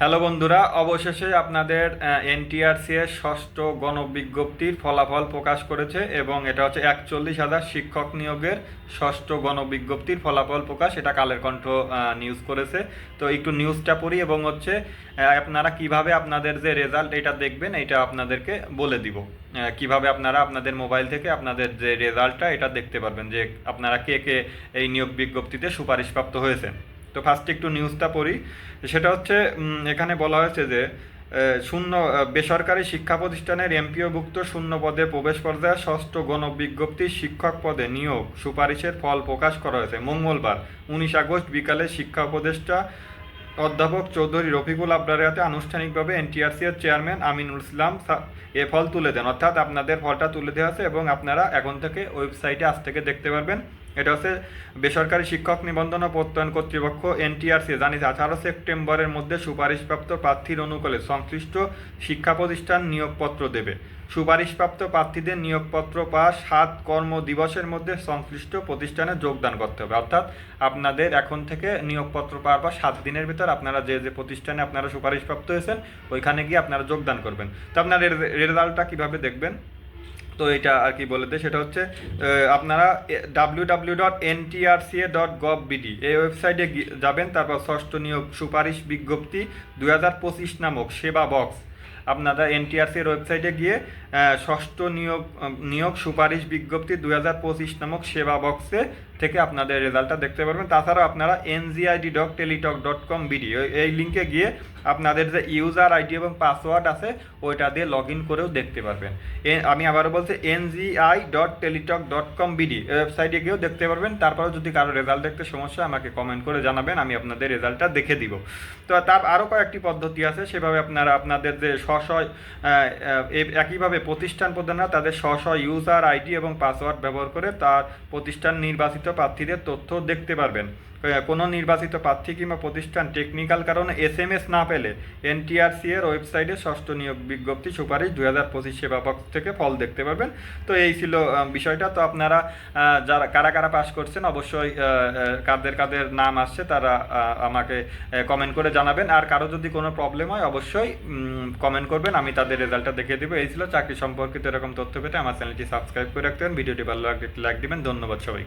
Hello বন্ধুরা, অবশেষে আপনাদের এনটিআরসি এর ষষ্ঠ গণবিজ্ঞপ্তির ফলাফল প্রকাশ করেছে এবং এটা হচ্ছে একচল্লিশ হাজার শিক্ষক নিয়োগের ষষ্ঠ গণবিজ্ঞপ্তির ফলাফল প্রকাশ। এটা কালের কণ্ঠ নিউজ করেছে। তো একটু নিউজটা পড়ি এবং হচ্ছে আপনারা কীভাবে আপনাদের যে রেজাল্ট এটা দেখবেন, এটা আপনাদেরকে বলে দিব। কীভাবে আপনারা আপনাদের মোবাইল থেকে আপনাদের যে রেজাল্টটা এটা দেখতে পারবেন যে আপনারা কে কে এই নিয়োগ বিজ্ঞপ্তিতে সুপারিশপ্রাপ্ত হয়েছেন তো ফার্স্টে একটু নিউজটা পড়ি। সেটা হচ্ছে এখানে বলা হয়েছে যে শূন্য বেসরকারি শিক্ষা প্রতিষ্ঠানের এমপিওভুক্ত শূন্য পদে প্রবেশ পর্যায়ে ষষ্ঠ গণবিজ্ঞপ্তি শিক্ষক পদে নিয়োগ সুপারিশের ফল প্রকাশ করা হয়েছে। মঙ্গলবার, উনিশ আগস্ট বিকালে শিক্ষা উপদেষ্টা অধ্যাপক চৌধুরী রফিকুল আবরারের হাতে আনুষ্ঠানিকভাবে এনটিআরসি এর চেয়ারম্যান আমিনুল ইসলাম এ ফল তুলে দেন। অর্থাৎ আপনাদের ফলটা তুলে দেওয়া আছে এবং আপনারা এখন থেকে ওয়েবসাইটে আজ থেকে দেখতে পারবেন। এটা হচ্ছে বেসরকারি শিক্ষক নিবন্ধন ও প্রত্যয়ন কর্তৃপক্ষ, এনটিআরসি। জানিয়েছে, আঠারো সেপ্টেম্বরের মধ্যে সুপারিশপ্রাপ্ত প্রার্থীর অনুকূলে সংশ্লিষ্ট শিক্ষা প্রতিষ্ঠান নিয়োগপত্র দেবে। সুপারিশপ্রাপ্ত প্রার্থীদের নিয়োগপত্র পাওয়া সাত কর্ম দিবসের মধ্যে সংশ্লিষ্ট প্রতিষ্ঠানে যোগদান করতে হবে। অর্থাৎ আপনাদের এখন থেকে নিয়োগপত্র পাওয়ার পর সাত দিনের ভিতর আপনারা যে যে প্রতিষ্ঠানে আপনারা সুপারিশপ্রাপ্ত হয়েছেন, ওইখানে গিয়ে আপনারা যোগদান করবেন। তো আপনার রেজাল্টটা কীভাবে দেখবেন? তো এটা আর কি বলে দেয়, সেটা হচ্ছে আপনারা W W dot NTRCA dot gov BD এই ওয়েবসাইটে যাবেন, তারপর ষষ্ঠ নিয়োগ সুপারিশ বিজ্ঞপ্তি দু হাজার পঁচিশ নামক সেবা বক্স আপনারা এনটিআরসি এর ওয়েবসাইটে গিয়ে ষষ্ঠ নিয়োগ নিয়োগ সুপারিশ বিজ্ঞপ্তি দুই হাজার পঁচিশ নামক সেবা বক্সে থেকে আপনাদের রেজাল্টটা দেখতে পারবেন। তাছাড়াও আপনারা NGID dot Teletalk dot com BD এই লিঙ্কে গিয়ে আপনাদের যে ইউজার আইডি এবং পাসওয়ার্ড আছে, ওইটা দিয়ে লগ ইন করেও দেখতে পারবেন। আমি আবারও বলছি NGI dot Teletalk dot com BD ওয়েবসাইটে গিয়েও দেখতে পারবেন। তারপরেও যদি কারও রেজাল্ট দেখতে সমস্যা আমাকে কমেন্ট করে জানাবেন, আমি আপনাদের রেজাল্টটা দেখে দিব। তো তার আরও কয়েকটি পদ্ধতি আছে, সেভাবে আপনারা আপনাদের যে স্ব একইভাবে প্রতিষ্ঠান প্রধানরা তাদের স্ব স্ব ইউজার আইডি এবং পাসওয়ার্ড ব্যবহার করে তার প্রতিষ্ঠান নির্বাচিত প্রার্থীদের তথ্য দেখতে পারবেন। কোনো নির্বাচিত প্রার্থী কিংবা প্রতিষ্ঠান টেকনিক্যাল কারণে এস এম এস না পেলে এনটিআরসি এর ওয়েবসাইটে ষষ্ঠ নিয়োগ বিজ্ঞপ্তি সুপারিশ দুই হাজার পঁচিশ সেবা থেকে ফল দেখতে পারবেন। তো এই ছিল বিষয়টা। তো আপনারা যারা, কারা কারা পাস করছেন অবশ্যই কাদের কাদের নাম আসছে তারা আমাকে কমেন্ট করে জানাবেন। আর কারও যদি কোনো প্রবলেম হয় অবশ্যই কমেন্ট করবেন, আমি তাদের রেজাল্টটা দেখিয়ে দেবো। এই ছিল চাকরি সম্পর্কিত এরকম তথ্য পেতে আমার চ্যানেলটি সাবস্ক্রাইব করে রাখতেন ভিডিওটি ভালো লাগলে লাইক দিবেন। ধন্যবাদ সবাই